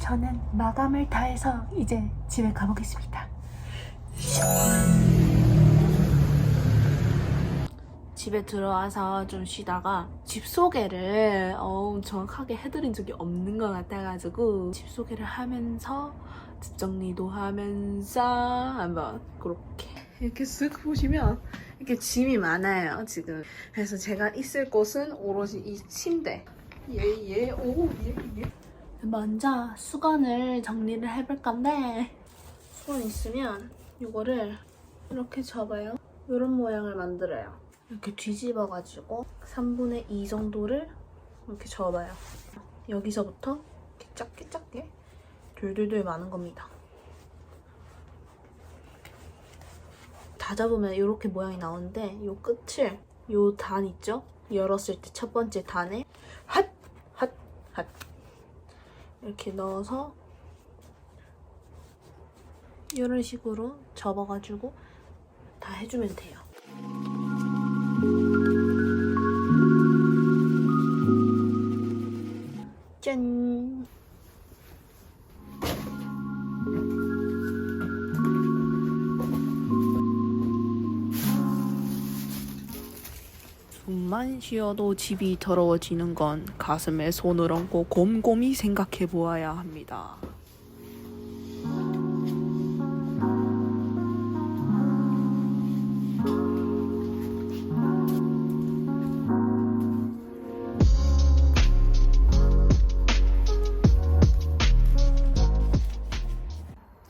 저는 마감을 다해서 이제 집에 가보겠습니다 집에 들어와서 좀 쉬다가 집 소개를 어, 정확하게 해드린 적이 없는 것 같아가지고 집 소개를 하면서 집 정리도 하면서 한번 그렇게. 이렇게 쓱 보시면 이렇게 짐이 많아요 지금. 그래서 제가 있을 곳은 오로지 이 침대. 예예 오예예 먼저 수건을 정리를 해볼 건데 수건 있으면 이거를 이렇게 접어요. 이런 모양을 만들어요 이렇게 뒤집어가지고 3분의 2 정도를 이렇게 접어요 여기서부터 이렇게 작게 작게 돌돌돌 많은 겁니다 다 잡으면 이렇게 모양이 나오는데 이 끝을 이 단 있죠? 열었을 때 첫 번째 단에 핫! 핫! 핫! 이렇게 넣어서 이런 식으로 접어가지고 다 해주면 돼요. 숨만 쉬어도 집이 더러워지는 건 가슴에 손을 얹고 곰곰이 생각해 보아야 합니다.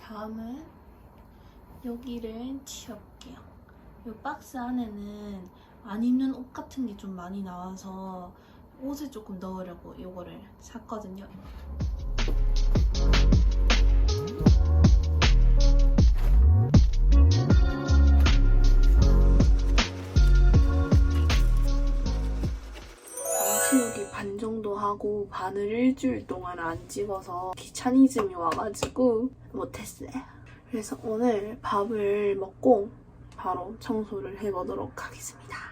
다음은 여기를 치워볼게요. 이 박스 안에는 안 입는 옷 같은 게 좀 많이 나와서 옷을 조금 넣으려고 이거를 샀거든요. 방치우기 반 정도 하고 반을 일주일 동안 안 찍어서 귀차니즘이 와가지고 못했어요. 그래서 오늘 밥을 먹고 바로 청소를 해보도록 하겠습니다.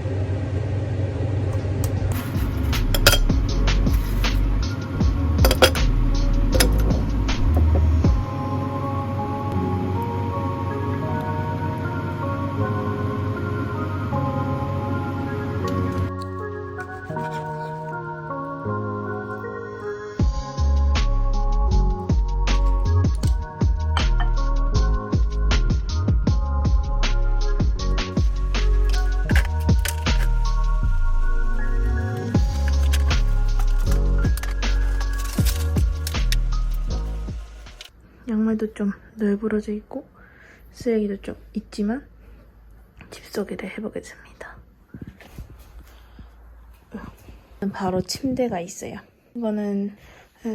양말도 좀 널브러져 있고 쓰레기도 좀 있지만 집소개를 해보겠습니다. 바로 침대가 있어요. 이거는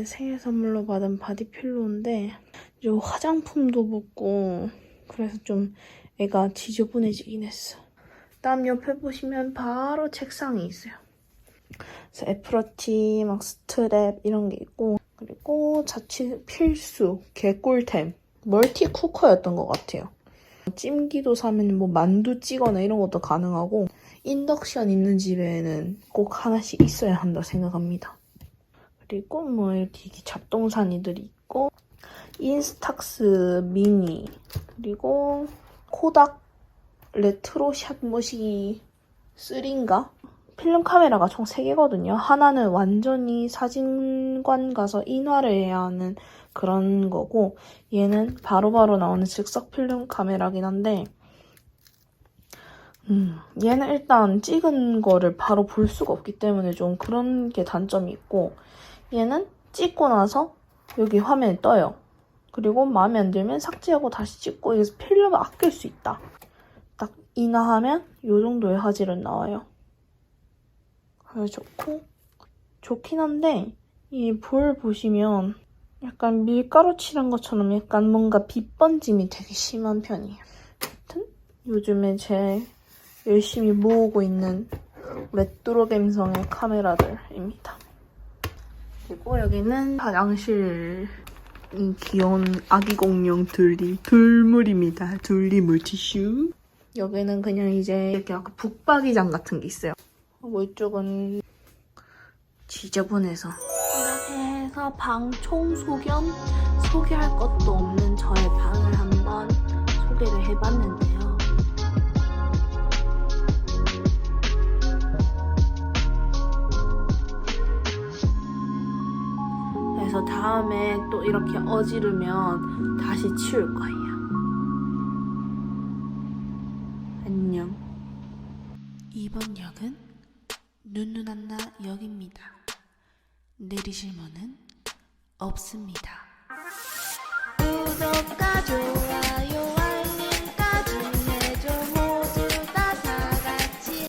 생일 선물로 받은 바디필로인데 요 화장품도 묻고 그래서 좀 애가 지저분해지긴 했어. 다음 옆에 보시면 바로 책상이 있어요. 그래서 애플워치, 막 스트랩 이런 게 있고 그리고 자취 필수 개꿀템 멀티 쿠커였던 것 같아요. 찜기도 사면 뭐 만두 찌거나 이런 것도 가능하고 인덕션 있는 집에는 꼭 하나씩 있어야 한다 생각합니다. 그리고 뭐 이렇게 잡동사니들이 있고 인스탁스 미니 그리고 코닥 레트로샷 모시기 3인가? 필름 카메라가 총 3개거든요. 하나는 완전히 사진관 가서 인화를 해야 하는 그런 거고 얘는 바로 바로 나오는 즉석 필름 카메라긴 한데 음, 얘는 일단 찍은 거를 바로 볼 수가 없기 때문에 좀 그런 게 단점이 있고 얘는 찍고 나서 여기 화면에 떠요. 그리고 마음에 안 들면 삭제하고 다시 찍고 여기서 필름을 아낄 수 있다. 딱 인화하면 이 정도의 화질은 나와요. 그래서 좋고 좋긴 한데 이 볼 보시면 약간 밀가루 칠한 것처럼 약간 뭔가 빛 번짐이 되게 심한 편이에요. 하여튼 요즘에 제 열심히 모으고 있는 레트로 감성의 카메라들입니다. 그리고 여기는 화장실 이 귀여운 아기 공룡 둘리 둘물입니다. 둘리 물티슈. 여기는 그냥 이제 이렇게 약간 북박이장 같은 게 있어요. 그리고 이쪽은 지저분해서 이렇게 해서 방 청소 겸 소개할 것도 없는 저의 방을 한번 소개를 해봤는데요. 그래서 다음에 또 이렇게 어지르면 다시 치울 거예요. 안녕. 이번 역은 눈누난나 역입니다. 내리실 문은 없습니다.